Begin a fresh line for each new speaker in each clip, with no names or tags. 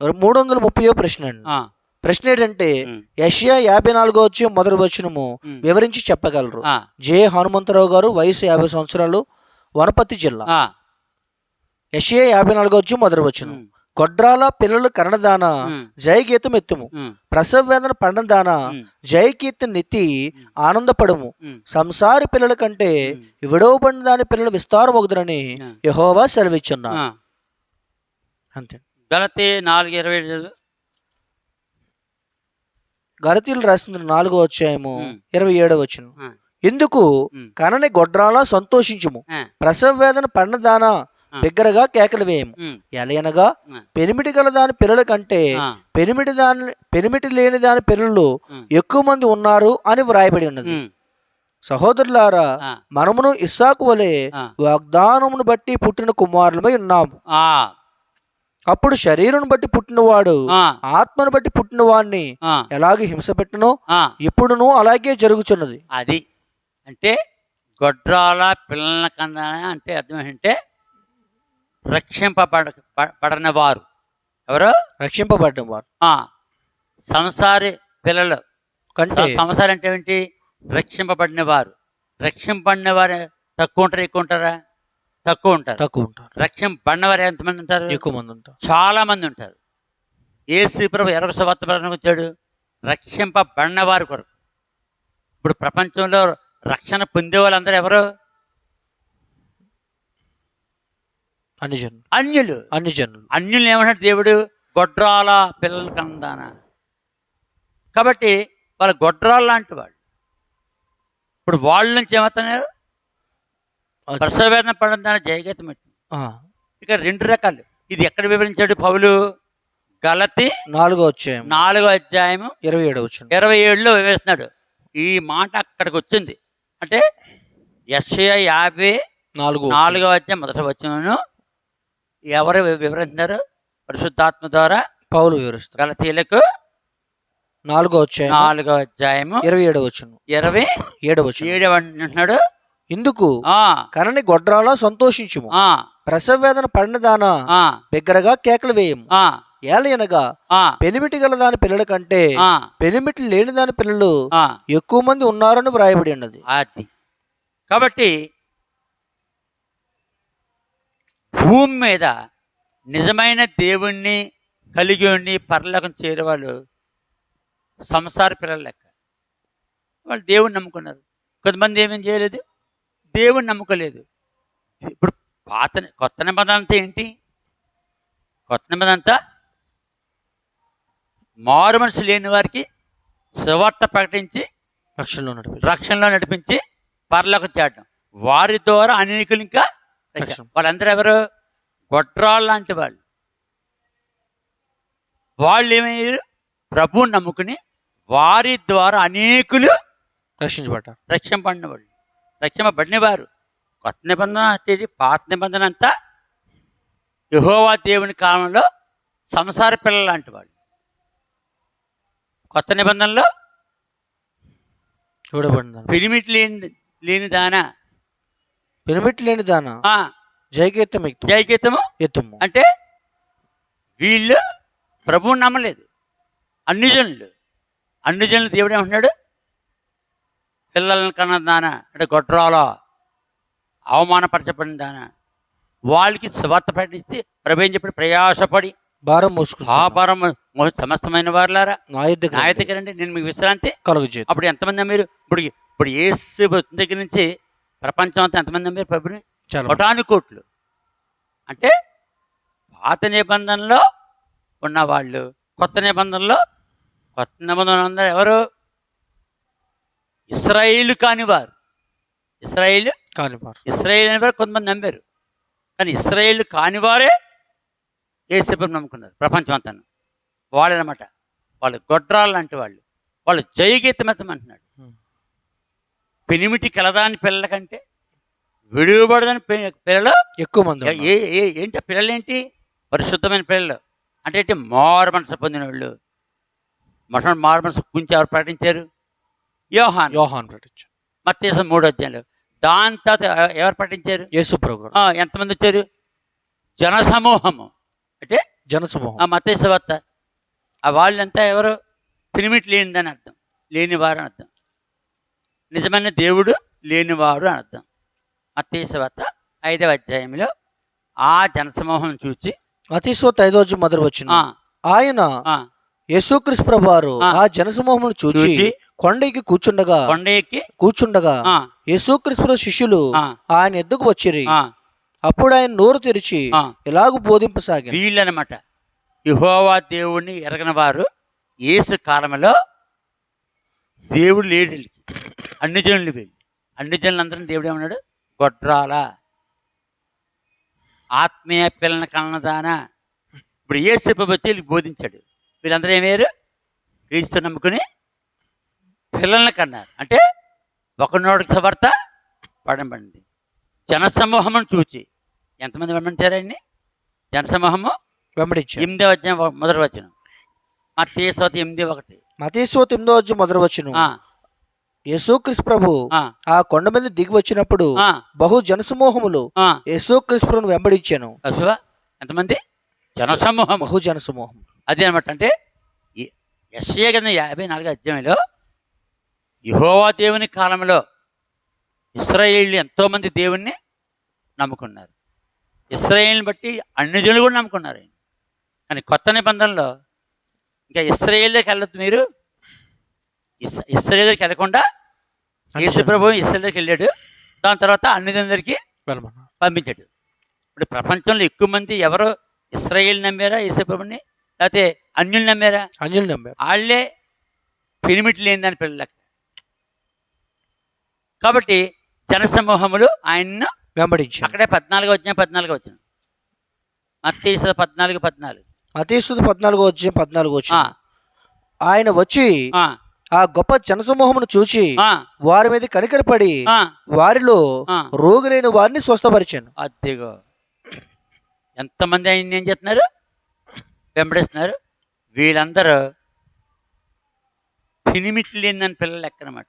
మూడు వందల ముప్పయో ప్రశ్న అండి ప్రశ్న ఏంటంటే యషియా యాభై నాలుగో వచ్చి మొదటి వచనము. వివరించి చెప్పగలరు. జే. హనుమంతరావు గారు వయసు యాభై సంవత్సరాలు వనపర్తి జిల్లా. యషియా యాభై నాలుగో వచ్చి మొదటి వచనం. గొడ్రాల పిల్లలు కరణదాన జయ గీతం ఎత్తుము. ప్రసవ వేదన పండదాన జయ కీర్తన నెత్తి ఆనందపడము. సంసారి పిల్లల కంటే. విడవబడిన దాని పిల్లలు విస్తారమొగుదరని
ఆ.
యహోవా సెలవిచ్చున్నారు
ఆ.
అంతే.
గలతి నాలుగు ఇరవై.
గరతీలు రాసిన నాలుగో అధ్యాయము. ఇరవై ఏడవ వచ్చిన ఎందుకు? కనని గొడ్రాల సంతోషించుము. ప్రసవ వేదన పండదాన
ఆ.
బిగ్గరగా కేకలు వేయము. ఎలయనగా పెనిమిటి గల దాని పిల్లల కంటే పెనిమిటి దాని పెనిమిటి లేని దాని పిల్లలు ఎక్కువ మంది ఉన్నారు అని వ్రాయబడి ఉన్నది. సహోదరులారా మనమును ఇస్సాకు వలె వాగ్దానమును బట్టి పుట్టిన కుమారులమై ఉన్నాము. అప్పుడు శరీరం బట్టి పుట్టినవాడు ఆత్మను బట్టి పుట్టిన వాడిని ఎలాగ హింస పెట్టనో. ఇప్పుడును అలాగే జరుగుతున్నది
అది. అంటే గొడ్రాల పిల్లల కన్నా అంటే అర్థం ఏంటంటే రక్షింపబడ పడని వారు ఎవరు?
రక్షింపబడ్డం వారు
ఆ, సంసారి పిల్లలు.
కంటే
సంసారం అంటే ఏంటి? రక్షింపబడిన వారు రక్షింపబడిన వారు తక్కువ ఉంటారు ఎక్కువ ఉంటారా? తక్కువ ఉంటారు.
తక్కువ ఉంటారు.
రక్షింపబడిన వారు ఎంతమంది ఉంటారు?
ఎక్కువ మంది ఉంటారు.
చాలా మంది ఉంటారు ఏ శ్రీప్రభు ఎరగ స్వార్థపడడానికి వచ్చాడు. రక్షింపబడిన వారి కొరకు. ఇప్పుడు ప్రపంచంలో రక్షణ పొందే వాళ్ళందరూ ఎవరు?
అన్ని జనులు
అన్యులు.
అన్ని జనులు
అన్యులు ఏమంటాడు దేవుడు? గొడ్రాల పిల్లల కందాన. కాబట్టి వాళ్ళ గొడ్రాల లాంటి వాళ్ళు. ఇప్పుడు వాళ్ళ నుంచి ఏమవుతున్నారు?
అది-
ప్రసవేదన పడందాన జయగీతం ఇక రెండు రకాలు. ఇది ఎక్కడ వివరించాడు పౌలు? గలతి
నాలుగో అధ్యాయం.
నాలుగో అధ్యాయము
ఇరవై ఏడవ వచ్చిన
ఇరవై ఏడులో వివరిస్తున్నాడు. ఈ మాట అక్కడికి వచ్చింది. అంటే ఎస్ఏ యాభై
నాలుగు
నాలుగో అధ్యాయం మొదట వచ్చినను ఎవరు వివరిస్తున్నారు? పరిశుద్ధాత్మ ద్వారా
పౌలు వివరిస్తారు
గలతీలకు
నాలుగో అధ్యాయం
నాలుగో అధ్యాయము
ఇరవై ఏడవ వచ్చిన
ఇరవై
ఏడవ వచ్చిన
ఏడవ అంటున్నాడు.
ఇందుకు
ఆ.
కనని గొడ్రాల సంతోషించుము.
ఆ.
ప్రసవ వేదన పడినదాన
ఆ.
బిగ్గరగా కేకలు వేయము.
ఆ.
ఏలయనగా
ఆ.
పెనిమిటి గల దాని పిల్లల కంటే
ఆ.
పెనిమిటి లేని దాని పిల్లలు ఎక్కువ మంది ఉన్నారని వ్రాయబడి ఉన్నది.
అది. కాబట్టి భూమి మీద నిజమైన దేవుణ్ణి కలిగి ఉండి పరలోకం చేరేవాళ్ళు సంసార పిల్లల లెక్క. వాళ్ళు దేవుణ్ణి నమ్ముకున్నారు. కొంతమంది ఏమేం చేయలేదు? దేవుణ్ణి నమ్ముకోలేదు ఇప్పుడు పాత కొత్త నిబంధన అంతా ఏంటి? కొత్త నిబంధన అంతా మారు మనసు లేని వారికి సువార్త ప్రకటించి
రక్షణలో నడిపి
రక్షణలో నడిపించి పరలోకి చేయడం వారి ద్వారా అనేకులు ఇంకా
రక్షణ.
వాళ్ళందరూ ఎవరు? గొడ్రాళ్ళు లాంటి వాళ్ళు. వాళ్ళు ఏమయ్యారు? ప్రభువుని నమ్ముకుని వారి ద్వారా అనేకులు
రక్షించబడ్డారు.
రక్షింపబడిన వాళ్ళు. రక్షింపబడిన వారు కొత్త నిబంధన అంటే పాత నిబంధన అంతా యహోవా దేవుని కాలంలో సంసార పిల్లలు లాంటి వాళ్ళు. కొత్త నిబంధనలో
చూడబడింది
పిరిమిట్ లేని లేని దానా?
పెనిమిటి లేని దాన?
ఆ,
జయకీర్తం
జయగీతము
ఎత్తుము.
అంటే వీళ్ళు ప్రభువుని నమ్మలేదు. అన్ని జనులు. అన్ని జనులు దేవుడు ఏమంటున్నాడు? పిల్లలను కన్న దాన అంటే గొడ్రాలో అవమానపరచబడిన దాన. వాళ్ళకి స్వార్థ ప్రకటిస్తే ప్రభు ఏం చెప్పాడు? ప్రయాసపడి.
భారం మోసుకుంటా
పాపారం సమస్తమైన వారులారా?
నా యుద్ధ
నా దగ్గరండి నేను మీకు విశ్రాంతి.
కలుగు
అప్పుడు ఎంతమంది మీరు? ఇప్పుడు ఇప్పుడు ఏసు దగ్గర నుంచి ప్రపంచం అంతా ఎంతమంది నమ్మారు ప్రభుని? కోటాను కోట్లు. అంటే పాత నిబంధనలో ఉన్నవాళ్ళు కొత్త నిబంధనలో కొత్త నిబంధన అందరూ ఎవరు? ఇస్రాయిల్ కానివారు. ఇస్రాయిల్
కాని వారు
ఇస్రాయిల్ అని వారు కొంతమంది నమ్మారు. కానీ ఇస్రాయిల్ కానివారే ఏసేపు నమ్ముకున్నారు ప్రపంచం అంతా వాళ్ళనమాట. వాళ్ళు గొడ్రాలు లాంటి వాళ్ళు. వాళ్ళు జయగీతమెత్తం అంటున్నాడు. పెనిమిటి కలదాని పిల్లల కంటే విడువబడదని పిల్లలు
ఎక్కువ మంది
ఏ- ఏంటి పిల్లలు ఏంటి పరిశుద్ధమైన పిల్లలు. అంటే ఏంటి? మారు మనసు పొందిన వాళ్ళు మొట్టమొదటి మారు మనసు గురించి ఎవరు ప్రకటించారు? యోహాన్.
యోహాన్ ప్రకటించారు
మత్తేసు మూడు అధ్యాయులు దాని తర్వాత ఎవ- ఎవరు ప్రకటించారు
యేసు ప్రభు
ఎంతమంది వచ్చారు? జనసమూహము. అంటే
జనసమూహం.
ఆ మతేశ్వత ఆ వాళ్ళంతా ఎవరు? పిరిమిట్ లేనిదని అర్థం. లేనివారు అని అర్థం. నిజమైన దేవుడు లేనివాడు అని అర్థం. మతేశ్వత ఐదవ అధ్యాయంలో ఆ జనసమూహం చూచి
మతీశ్వత్ ఐదో మొదటి వచ్చిన ఆయన యేసుక్రీస్తు ప్రభువారు
ఆ.
ఆ జనసమూహమును చూచి
చూచి
కొండకి కూర్చుండగా
కొండ ఎక్కి
కూర్చుండగా యేసుక్రీస్తు శిష్యులు ఆయన ఎద్దుకు వచ్చిరి. అప్పుడు ఆయన నోరు తెరిచి
ఆ.
ఇలాగూ బోధింపసాగి
వీళ్ళనమాట యెహోవా దేవుణ్ణి ఎరగని వారు యేసు కాలంలో దేవుడు లేడు. అన్ని జనులు వీళ్ళు. అన్ని జనులందరం దేవుడు ఏమన్నాడు? గొడ్రాల. ఆత్మీయ పిల్లల కన్నదానా ఇప్పుడు వచ్చి వీళ్ళకి బోధించాడు. వీళ్ళందరూ ఏమయ్యారు? క్రీస్తు నమ్ముకుని పిల్లల్ని కన్నారు. అంటే ఒకనోడికి సువార్త పడబడింది జనసమూహమును చూచి. ఎంతమంది వెంబడించారండి జనసమూహము
వెంబడించారు.
ఎనిమిదో ఒక- మొదటి వచనం. మా ఎనిమిది ఒకటి.
మతీశ్వత్ ఎనిమిదో వచ్చి మొదటి వచ్చిన
ఆ,
యేసుక్రీస్తు ప్రభు
ఆ,
కొండ మీద దిగి వచ్చినప్పుడు బహు జనసమూహములు
ఆ.
యేసుక్రీస్తు ప్రభువును వెంబడించాను
ఎంతమంది? జనసమూహం
బహు జనసమూహం.
అది అనమాట అంటే ఎస్ఏ కింద యాభై నాలుగు అధ్యాయంలో యహోవా దేవుని కాలంలో ఇస్రాయేళ్ళు ఎంతోమంది దేవుణ్ణి నమ్ముకున్నారు. ఇస్రాయేల్ని బట్టి అన్ని జనులు కూడా నమ్ముకున్నారు ఆయన. కానీ కొత్త నిబంధనలో ఇంకా ఇస్రాయేల్లోకి వెళ్ళొద్దు మీరు. ఇస్ ఇస్రాయేల్కి వెళ్ళకుండా యేసు ప్రభు ఇస్రాయేల్కి వెళ్ళాడు. దాని తర్వాత అన్ని జనులకి. పంపించాడు. ఇప్పుడు ప్రపంచంలో ఎక్కువ మంది ఎవరు ఇస్రాయేల్ నమ్మారా యేసుప్రభుని లేకపోతే అన్యులు నమ్మారా?
అన్యులు నమ్మారు.
వాళ్ళే పిరిమిట్ లేని పిల్లలకి కాబట్టి జనసమూహములు ఆయన్ను
వెంబడించాను
అక్కడే పద్నాలుగు వచ్చిన పద్నాలుగు వచ్చిన మత్తీసు పద్నాలుగు పద్నాలుగు.
మతీశ్వత్ పద్నాలుగో వచ్చి పద్నాలుగో వచ్చి
ఆ,
ఆయన వచ్చి
ఆ,
గొప్ప జనసమూహమును చూచి
ఆ,
వారి మీద కనికరపడి వారిలో. రోగులైన వారిని స్వస్థపరిచాను.
అదిగో. ఎంతమంది ఆయన ఏం చేస్తున్నారు? వెంబడిస్తున్నారు. వీళ్ళందరూ పినిమిట్లు లేని పిల్లలు లెక్కనమాట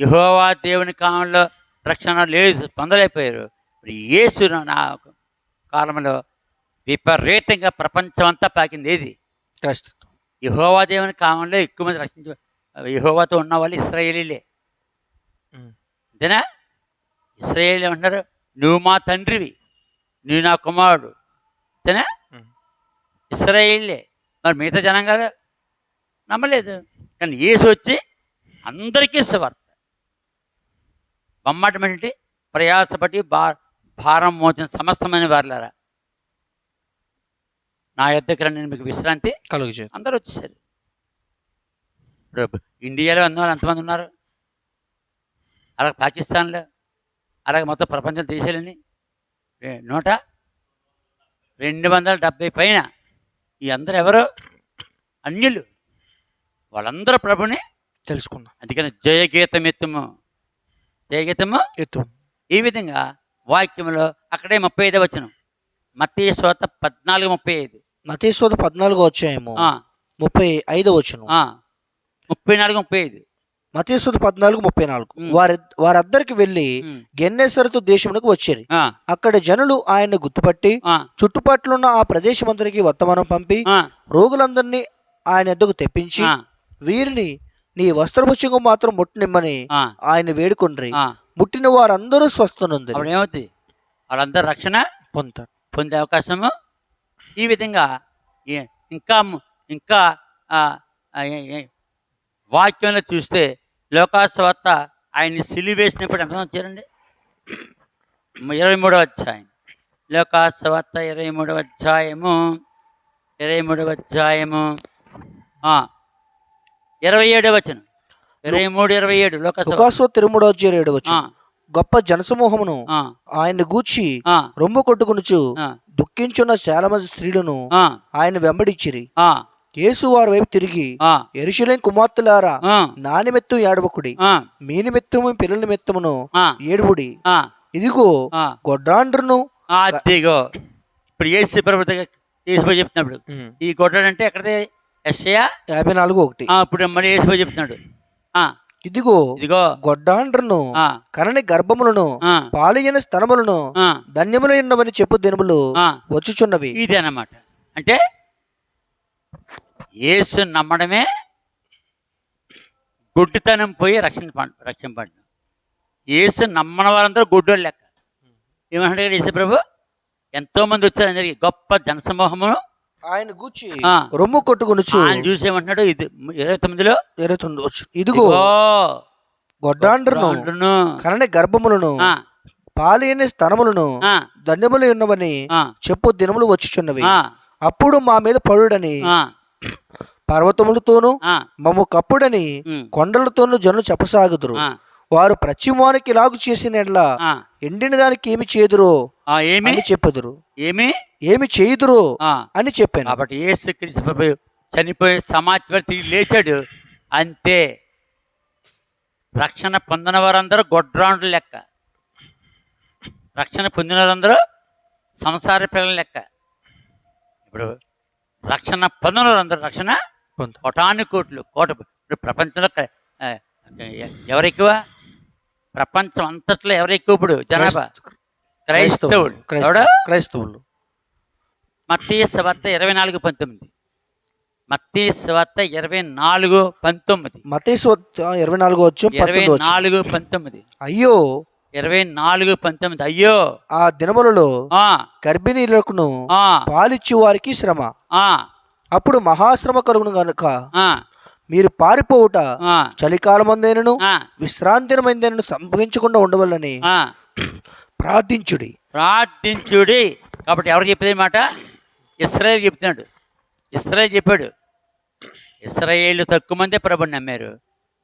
యహోవా దేవుని కాలంలో రక్షణ లేదు పొందలేకపోయారు. ఇప్పుడు యేసు నా కాలంలో విపరీతంగా ప్రపంచం అంతా పాకింది ఏది?
క్రైస్తవం
యహోవా దేవుని కాలంలో ఎక్కువ మంది రక్షించ యహోవాతో ఉన్న వాళ్ళు ఇస్రాయేలీలే. అంతేనా? ఇస్రాయేల్ ఏమంటున్నారు? నువ్వు మా తండ్రివి నువ్వు నా కుమారుడు. అంతేనా. ఇస్రాయేల్లే. మరి మిగతా జనాంగాలు నమ్మలేదు. కానీ యేసు వచ్చి అందరికీ సువార్త బొమ్మటమేంటి? ప్రయాసపడి బా భారం మోచిన సమస్తమైన వారులారా? నా యొద్దకు నేను మీకు విశ్రాంతి.
కలుగు
అందరూ వచ్చేసారు. ఇప్పుడు ఇండియాలో ఉన్నవారు ఎంతమంది ఉన్నారు? అలాగే పాకిస్తాన్లో అలాగే మొత్తం ప్రపంచం దేశాలని నూట రెండు వందల డెబ్బై పైన ఈ అందరు ఎవరు? అన్యులు. వాళ్ళందరూ ప్రభుని
తెలుసుకున్నా.
అందుకని జయగీతం ఎత్తుము. జయగీతము
ఎత్తు.
ఈ విధంగా వాక్యంలో అక్కడే ముప్పై ఐదు వచ్చిన మత్తయి స్వత పద్నాలుగు ముప్పై ఐదు.
మతీశ్వత పద్నాలుగో వచ్చాయేమో ముప్పై ఐదో వచ్చును
ముప్పై నాలుగు ముప్పై ఐదు.
మతీశ్వత పద్నాలుగు ముప్పై నాలుగు. వారి వారద్దరికి వెళ్ళి. గెన్నేసరతు దేశమునకు వచ్చారు.
ఆ,
అక్కడ జనులు ఆయన్ని గుర్తుపట్టి
ఆ,
చుట్టుపట్లున్న ఆ ప్రదేశమంతరికి వర్తమానం పంపి రోగులందరినీ ఆయన ఎద్దకు తెప్పించి వీరిని నీ వస్త్రపుచ్చకు మాత్రం ముట్టనిమ్మని ఆయన వేడుకొండ్రి. ముట్టిన వారందరూ స్వస్థనుంది
అప్పుడు ఏమవుతుంది వాళ్ళందరూ రక్షణ
పొందుతారు.
పొందే అవకాశము ఈ విధంగా ఇంకా ఇంకా వాక్యంలో చూస్తే లోకాస్వార్త ఆయన్ని సిలివేసినప్పుడు ఎంత వచ్చారండి? ఇరవై మూడవ అధ్యాయం లోకాస్వార్త ఇరవై మూడవ అధ్యాయము. ఇరవై మూడవ అధ్యాయము. ఆ, ఇరవై ఏడవ వచనం. ఇరవై మూడు ఇరవై ఏడు
లుకాసు తిరుమూడో ఏడు వచ్చు
ఆ,
గొప్ప జనసమూహమును
ఆ,
ఆయన్ని గూర్చి రొమ్ము కొట్టుకునుచు దుఃఖించున్న చాలా మంది స్త్రీలను ఆయన వెంబడించిరి.
ఆ,
యేసు వారి వైపు తిరిగి ఎరుషలేం కుమార్తెలారా
ఆ,
నా నిమిత్తం ఏడవకుడి. మీ నిమిత్తము పిల్లల నిమిత్తమును
ఆ,
ఏడువుడి. ఇదిగో. గొడ్రాండ్రును
అదిగో ఇప్పుడు ఏసీ ప్రభుత్వ చెప్తున్నాడు ఈ గొడ్డడు అంటే ఎక్కడదే? ఎస్ఐయా
యాభై నాలుగు ఒకటి.
ఇప్పుడు మళ్ళీ ఏసుపై చెప్తున్నాడు. ఆ,
ఇదిగో
ఇదిగో.
గొడ్డాండ్రను
ఆ,
కనని గర్భములను
ఆ,
పాలియని స్తనములను
ఆ,
ధన్యములైనవని చెప్పు దినములు. వచ్చుచున్నవి.
ఇది అన్నమాట. అంటే యేసు నమ్మడమే గుడ్డితనం పోయి రక్షణ రక్షింపడ్డం యేసు నమ్మని వారందరూ గుడ్డోళ్ళు లెక్క. ఏమంటాడు యేసు ప్రభు? ఎంతో మంది వచ్చారు అందరికి. గొప్ప జనసమూహము
ఆయన గూర్చి. రొమ్ము కొట్టుకొనుచు
ఆయన చూసి ఏమంటున్నాడు? ఇది ఇరవై తొమ్మిదిలో?
ఎరుతుండవచ్చు ఇదిగో గొడ్డాండ్రను కనని గర్భములను స్తనములను
ఆ,
ధన్యములు ఉన్నవని చెప్పు దినములు వచ్చుచున్నవి. అప్పుడు మా మీద పడుడని పర్వతములతోనూ మమ్ము కప్పుడని కొండలతోనూ జనులు చెప్పసాగుదురు. వారు ప్రతిమానికి ఇలాగు చేసిన ఎండిన దానికి ఏమి చేదురో
ఏమి?
చెప్పుదురు.
ఏమి?
ఏమి చేయుదురో అని చెప్పాను.
కాబట్టి యేసు క్రీస్తు చనిపోయి సమాచారం తిరిగి లేచాడు. అంతే. రక్షణ పొందిన వారందరూ గొడ్రాండ్లు లెక్క. రక్షణ పొందిన వారందరూ సంసార పిల్లల లెక్క. ఇప్పుడు రక్షణ పొందిన వారందరూ రక్షణ. కోటాను కోట్లు కోట ఇప్పుడు ప్రపంచంలో క- ఆ, ఎ- ఎవరు ఎక్కువ ప్రపంచం అంతట్లో ఎవరు ఎక్కువ ఇప్పుడు? జనాభా. క్రైస్తవుడు
క్రైస్తవులు. క్రైస్తవులు.
మత్తీ వార్త ఇరవై నాలుగు పంతొమ్మిది. మత్తీ వార్త ఇరవై నాలుగు పంతొమ్మిది.
మతేసు ఇరవై నాలుగో వచ్చు
ఇరవై నాలుగు పంతొమ్మిది.
అయ్యో!
ఇరవై నాలుగు పంతొమ్మిది. అయ్యో!
ఆ దినములలో
ఆ.
గర్భిణీలకును
ఆ.
పాలిచ్చు వారికి శ్రమ.
ఆ.
అప్పుడు మహాశ్రమ కలుగును గనుక
ఆ.
మీరు పారిపోవుట చలికాలమందైనను విశ్రాంతినమైందైనను సంభవించకుండా ఉండవల్లని ప్రార్థించుడి.
ప్రార్థించుడి. కాబట్టి ఎవరు చెప్పేది మాట? ఇస్రాయేల్ చెప్తున్నాడు. ఇస్రాయేల్ చెప్పాడు. ఇస్రాయేల్ తక్కువ మందే ప్రభుని నమ్మారు.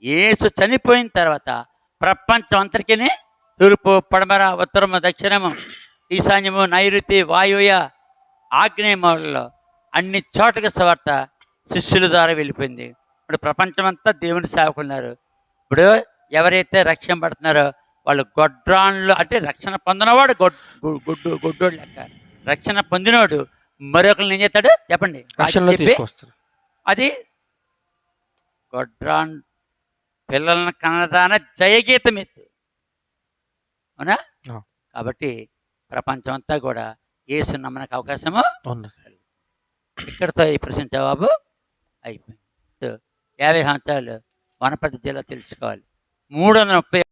యేసు చనిపోయిన తర్వాత ప్రపంచం అంతటికీ తూర్పు పడమర ఉత్తరము దక్షిణము ఈశాన్యము నైరుతి వాయువ్య ఆగ్నేయములలో అన్ని చోట్లకి స్వార్త శిష్యుల ద్వారా వెళ్ళిపోయింది. ఇప్పుడు ప్రపంచమంతా దేవుని సేవకున్నారు ఇప్పుడు ఎవరైతే రక్షణ పడుతున్నారో వాళ్ళు గొడ్రాన్లు అంటే రక్షణ పొందినవాడు గుడ్డు గుడ్డోడు లెక్క. రక్షణ పొందినవాడు మరొకరిని ఏం చేస్తాడు చెప్పండి? అది గొడ్రాన్ పిల్లలను కనదాన జయగీతం ఎత్తు. అవునా. కాబట్టి ప్రపంచం అంతా కూడా ఏసు నమ్మడానికి అవకాశము ఇక్కడితో ఈ ప్రశ్న జవాబు అయిపోయింది. యాభై సంవత్సరాలు వనపర్తి జిల్లా తెలుసుకోవాలి. మూడు వందల ముప్పై